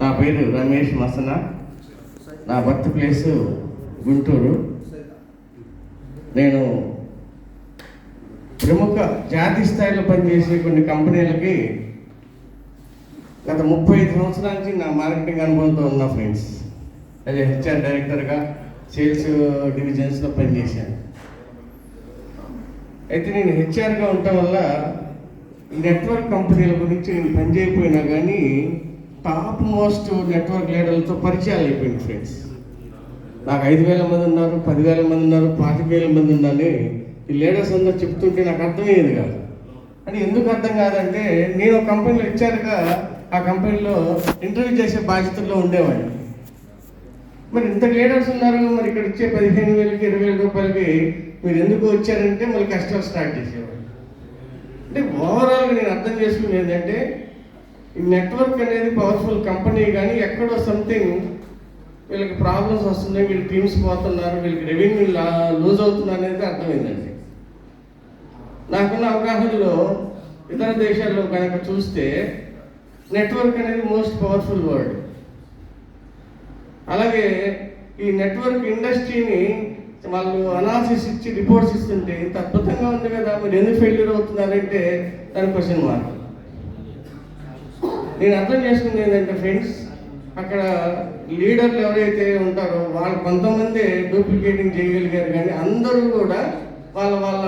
నా పేరు రమేష్ మసన. నా బర్త్ ప్లేస్ గుంటూరు. నేను ప్రముఖ జాతీయ స్థాయిలో పనిచేసే కొన్ని కంపెనీలకి గత ముప్పై ఐదు సంవత్సరాల నుంచి నా మార్కెటింగ్ అనుభవంతో ఉన్న ఫ్రెండ్స్. అదే హెచ్ఆర్ డైరెక్టర్గా సేల్స్ డివిజన్స్లో పనిచేశాను. అయితే నేను హెచ్ఆర్గా ఉండటం వల్ల నెట్వర్క్ కంపెనీల గురించి నేను పనిచేయకపోయినా కానీ టాప్ మోస్ట్ నెట్వర్క్ లీడర్లతో పరిచయాలు అయిపోయింది ఫ్రెండ్స్ నాకు ఐదు వేల మంది ఉన్నారు పదివేల మంది ఉన్నారు పాతిక వేల మంది ఉన్నారని ఈ లీడర్స్ అందరూ చెప్తుంటే నాకు అర్థమయ్యేది కాదు. అని ఎందుకు అర్థం కాదంటే నేను ఒక కంపెనీలో ఇచ్చారుగా ఆ కంపెనీలో ఇంటర్వ్యూ చేసే బాధ్యతల్లో ఉండేవాడిని. మరి ఇంత లీడర్స్ ఉన్నారు మరి ఇక్కడ ఇచ్చే పదిహేను వేలకి ఇరవై వేల రూపాయలకి మీరు ఎందుకు వచ్చారంటే మళ్ళీ కష్టాలు స్టార్ట్ చేసేవాడు అంటే ఓవరాల్గా నేను అర్థం చేసుకునేది ఏంటంటే ఈ నెట్వర్క్ అనేది పవర్ఫుల్ కంపెనీ కానీ ఎక్కడో సంథింగ్ వీళ్ళకి ప్రాబ్లమ్స్ వస్తున్నాయి వీళ్ళు టీమ్స్ పోతున్నారు వీళ్ళకి రెవెన్యూ లూజ్ అవుతుంది అనేది అర్థమైందండి. నాకున్న అవగాహనలో ఇతర దేశాల్లో కనుక చూస్తే నెట్వర్క్ అనేది మోస్ట్ పవర్ఫుల్ వర్డ్ అలాగే ఈ నెట్వర్క్ ఇండస్ట్రీని వాళ్ళు అనాలిసిస్ ఇచ్చి రిపోర్ట్స్ ఇస్తుంటే ఇంత అద్భుతంగా ఉంది కదా మీరు ఎందుకు ఫెయిల్యూర్ అవుతున్నారంటే దాని క్వశ్చన్ మార్క్ నేను అర్థం చేసుకుంది ఏంటంటే ఫ్రెండ్స్ అక్కడ లీడర్లు ఎవరైతే ఉంటారో వాళ్ళు కొంతమంది డూప్లికేటింగ్ చేయగలిగారు కానీ అందరూ కూడా వాళ్ళ వాళ్ళ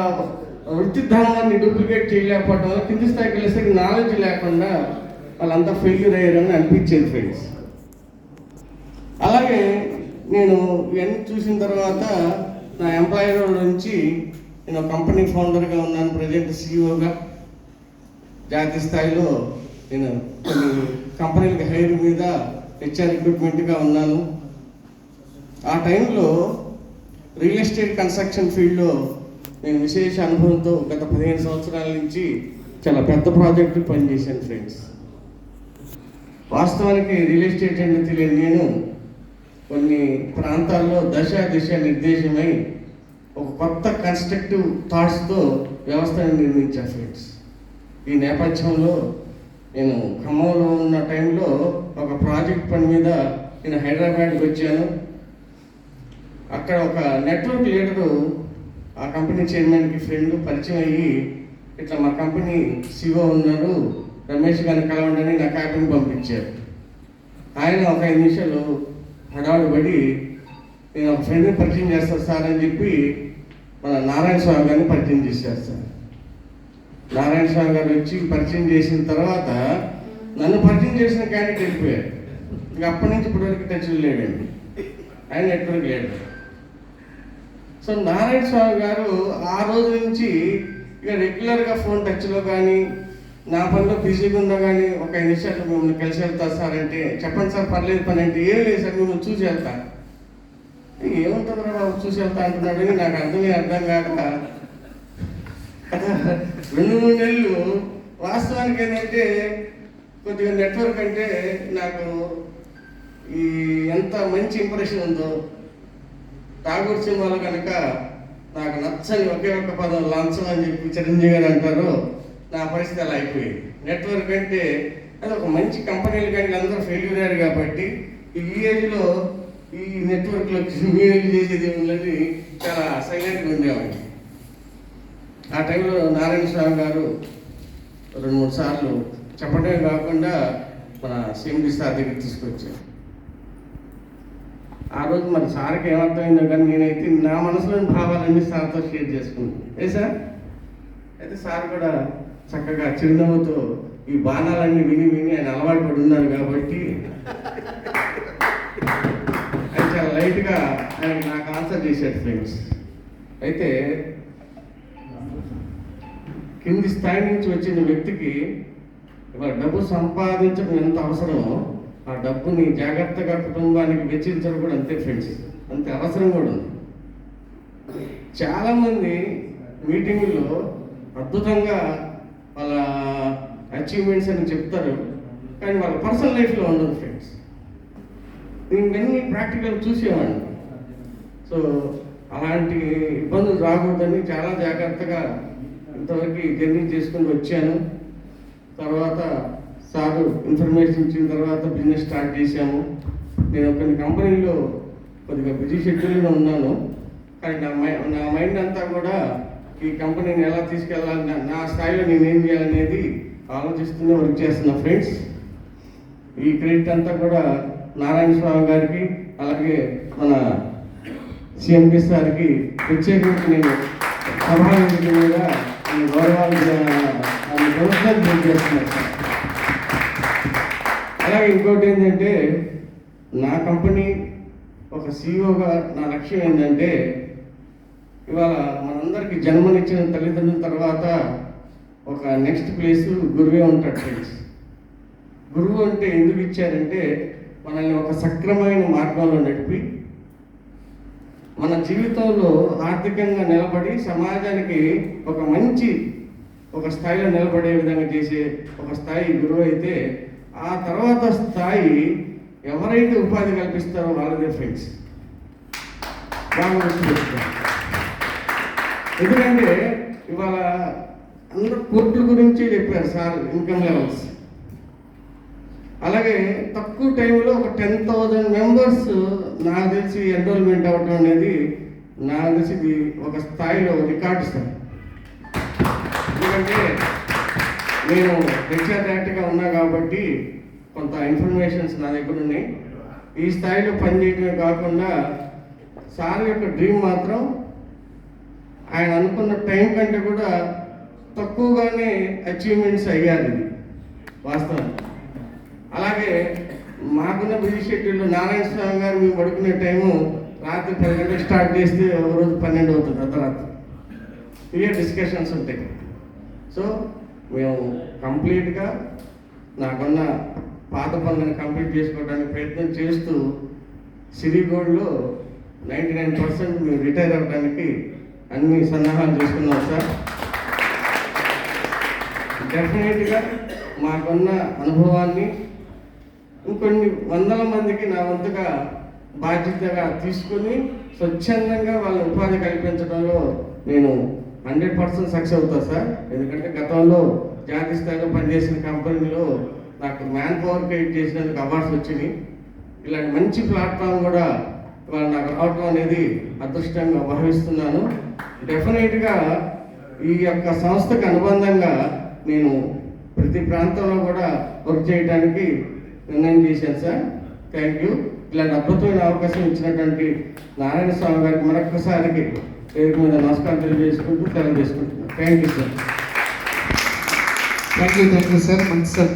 వృత్తి ధర్మాన్ని డూప్లికేట్ చేయలేకపోవడం వల్ల కింది స్థాయికి వెళ్ళేసరికి నాలెడ్జ్ లేకుండా వాళ్ళంతా ఫెయిల్యూర్ అయ్యారని అనిపించేది ఫ్రెండ్స్. అలాగే నేను ఇవన్నీ చూసిన తర్వాత నా ఎంప్లాయర్ నుంచి నేను కంపెనీ ఫౌండర్గా ఉన్నాను ప్రజెంట్ సీఈఓగా జాతీయ స్థాయిలో నేను కొన్ని కంపెనీల హైర్ మీద హెచ్ఆర్ రిక్రూట్మెంట్గా ఉన్నాను. ఆ టైంలో రియల్ ఎస్టేట్ కన్స్ట్రక్షన్ ఫీల్డ్లో నేను విశేష అనుభవంతో గత పదిహేను సంవత్సరాల నుంచి చాలా పెద్ద ప్రాజెక్టు పనిచేశాను ఫ్రెండ్స్. వాస్తవానికి రియల్ ఎస్టేట్ అంటే తెలియని నేను కొన్ని ప్రాంతాల్లో దశ దిశ నిర్దేశమై ఒక కొత్త కన్స్ట్రక్టివ్ థాట్స్తో వ్యవస్థను నిర్మించాను ఫ్రెండ్స్. ఈ నేపథ్యంలో నేను ఖమ్మంలో ఉన్న టైంలో ఒక ప్రాజెక్ట్ పని మీద నేను హైదరాబాద్కి వచ్చాను. అక్కడ ఒక నెట్వర్క్ లీడరు ఆ కంపెనీ చైర్మన్కి ఫ్రెండ్ పరిచయం అయ్యి ఇట్లా మా కంపెనీ సిఓ ఉన్నారు రమేష్ గారిని కలవండి నా క్యాబిన్ పంపించారు. ఆయన ఒక ఐదు నిమిషాలు హడావుడు పడి నేను ఒక ఫ్రెండ్ని పరిచయం చేస్తాను సార్ అని చెప్పి మన నారాయణ స్వామి గారిని పరిచయం చేశారు సార్. నారాయణ స్వామి గారు వచ్చి పరిచయం చేసిన తర్వాత నన్ను పరిచయం చేసిన క్యాండిడేట్ వెళ్ళిపోయారు ఇక అప్పటి నుంచి ఇప్పటివరకు టచ్ లేడండి ఆయన నెట్వర్క్ లేడు సో నారాయణ స్వామి గారు ఆ రోజు నుంచి ఇక రెగ్యులర్గా ఫోన్ టచ్లో కానీ నా పనిలో బిజీగా ఉందా కానీ ఒక ఐదు నిమిషాలు మిమ్మల్ని కలిసి వెళ్తా సార్ అంటే చెప్పండి సార్ పర్లేదు పని అంటే ఏం లేదు సార్ మిమ్మల్ని చూసి వెళ్తా. ఏముంటుందిరా బాబు చూసి వెళ్తా అంటున్నాడు. నాకు అర్థమే అర్థం కాక రెండు మూడు నెలలు వాస్తవానికి ఏంటంటే కొద్దిగా నెట్వర్క్ అంటే నాకు ఈ ఎంత మంచి ఇంప్రెషన్ ఉందో ఠాగూర్ సినిమాలో కనుక నాకు నచ్చని ఒకే ఒక్క పదం లంచం అని చెప్పి చిరంజీవి గారు అంటారు నా పరిస్థితి అలా అయిపోయింది. నెట్వర్క్ అంటే అది ఒక మంచి కంపెనీలు కానీ అందరూ ఫెయిల్యూర్ అయ్యారు కాబట్టి ఈ విలేజ్లో ఈ నెట్వర్క్లో మీరు చేసేది ఉందని చాలా సైలెంట్గా ఉండేవాడిని. ఆ టైంలో నారాయణ స్వామి గారు రెండు మూడు సార్లు చెప్పడమే కాకుండా మన సిఎండి సార్ దగ్గర తీసుకొచ్చారు. ఆ రోజు మరి సార్కి ఏమర్థమైందో కానీ నేనైతే నా మనసులోని భావాలన్నీ సార్తో షేర్ చేసుకున్నాను. ఏ సార్? అయితే సార్ కూడా చక్కగా చిరునవ్వుతో ఈ బాణాలన్నీ విని విని ఆయన అలవాటు పడి ఉన్నారు కాబట్టి ఆయన చాలా లైట్గా ఆయన నాకు ఆన్సర్ చేశాడు ఫ్రెండ్స్. అయితే కింది స్థాయి నుంచి వచ్చిన వ్యక్తికి డబ్బు సంపాదించడం ఎంత అవసరమో ఆ డబ్బుని జాగ్రత్తగా కుటుంబానికి వెచ్చించడం కూడా అంతే ఫ్రెండ్స్. అంతే అవసరం కూడా ఉంది. చాలామంది మీటింగుల్లో అద్భుతంగా వాళ్ళ అచీవ్మెంట్స్ అని చెప్తారు కానీ వాళ్ళ పర్సనల్ లైఫ్లో ఉండదు ఫ్రెండ్స్. నేను ఇవన్నీ ప్రాక్టికల్ చూసేవాడిని సో అలాంటి ఇబ్బందులు రాకూడదని చాలా జాగ్రత్తగా ఇంతవరకు జర్నీ చేసుకుని వచ్చాను. తర్వాత సార్ ఇన్ఫర్మేషన్ ఇచ్చిన తర్వాత బిజినెస్ స్టార్ట్ చేశాము. నేను కొన్ని కంపెనీలో కొద్దిగా బిజీ షెడ్యూల్లో ఉన్నాను. కానీ నా మై నా మైండ్ అంతా కూడా ఈ కంపెనీని ఎలా తీసుకెళ్ళాలి నా- స్థాయిలో నేను ఏం చేయాలనేది ఆలోచిస్తూనే వర్క్ చేస్తున్నా ఫ్రెండ్స్. ఈ క్రెడిట్ అంతా కూడా నారాయణ స్వామి గారికి అలాగే మన సిఎంపి సార్కి ప్రత్యేకంగా నేను సభావేదిక మీద నేను గౌరవాలు వ్యవస్థలు తెలియజేస్తున్నాను సార్ అలాగే ఇంకోటి ఏంటంటే నా కంపెనీ ఒక సీఈఓగా నా లక్ష్యం ఏంటంటే ఇవాళ మనందరికీ జన్మనిచ్చిన తల్లిదండ్రుల తర్వాత ఒక నెక్స్ట్ ప్లేస్ గురువే ఉంటాడు ఫ్రెండ్స్ గురువు అంటే ఎందుకు ఇచ్చారంటే మనల్ని ఒక సక్రమైన మార్గంలో నడిపి మన జీవితంలో ఆర్థికంగా నిలబడి సమాజానికి ఒక మంచి ఒక స్థాయిలో నిలబడే విధంగా చేసే ఒక స్థాయి గురువు అయితే ఆ తర్వాత స్థాయి ఎవరైతే ఉపాధి కల్పిస్తారో వాళ్ళదే ఫ్రెండ్స్ బాగా ఎందుకంటే ఇవాళ అందరూ కోర్టుల గురించి చెప్పారు సార్ ఇన్కమ్ లెవెల్స్ అలాగే తక్కువ టైంలో ఒక టెన్ థౌజండ్ మెంబర్స్ నాకు తెలిసి ఎన్రోల్మెంట్ అవ్వటం అనేది నాకు తెలిసి ఇది ఒక స్థాయిలో రికార్డు సార్. ఎందుకంటే నేను హెచ్ఆర్ ఉన్నా కాబట్టి కొంత ఇన్ఫర్మేషన్స్ నా దగ్గర ఉన్నాయి. ఈ స్థాయిలో పనిచేయటమే కాకుండా సార్ యొక్క డ్రీమ్ మాత్రం ఆయన అనుకున్న టైం కంటే కూడా తక్కువగానే అచీవ్మెంట్స్ అయ్యారు ఇది వాస్తవం అలాగే మాకున్న బిజీ షెడ్యూల్ నారాయణ స్వామి గారు మేము పడుకునే టైము రాత్రి పది గంటలకు స్టార్ట్ చేస్తే ఒక రోజు పన్నెండు అవుతుంది అర్ధరాత్రి. ఇవే డిస్కషన్స్ ఉంటాయి. సో మేము కంప్లీట్గా నాకున్న పాత పనులను కంప్లీట్ చేసుకోవడానికి ప్రయత్నం చేస్తూ సిరిగోడ్లో నైంటీ నైన్ పర్సెంట్ మేము రిటైర్ అవ్వడానికి అన్ని సన్నాహాలు చేసుకున్నాం సార్. డెఫినెట్గా మాకున్న అనుభవాన్ని ఇంకొన్ని వందల మందికి నా వంతుగా బాధ్యతగా తీసుకుని స్వచ్ఛందంగా వాళ్ళ ఉపాధి కల్పించడంలో నేను హండ్రెడ్ పర్సెంట్ సక్సెస్ అవుతా సార్. ఎందుకంటే గతంలో జాతీయ స్థాయిలో పనిచేసిన కంపెనీలో నాకు మ్యాన్ పవర్ క్రియేట్ చేసినందుకు అవార్డ్స్ వచ్చినాయి. ఇలాంటి మంచి ప్లాట్ఫామ్ కూడా ఇవాళ నాకు రావటం అనేది అదృష్టంగా భావిస్తున్నాను డెఫినెట్గా ఈ యొక్క సంస్థకు అనుబంధంగా నేను ప్రతి ప్రాంతంలో కూడా వర్క్ చేయడానికి నిర్ణయం చేశాను సార్ థ్యాంక్ యూ ఇలాంటి అద్భుతమైన అవకాశం ఇచ్చినటువంటి నారాయణ స్వామి గారికి మరొకసారికి పేరు మీద నమస్కారం తెలియజేసుకుంటూ తెలియజేసుకుంటున్నాను thank you sir thank you thank you sir మంచి సార్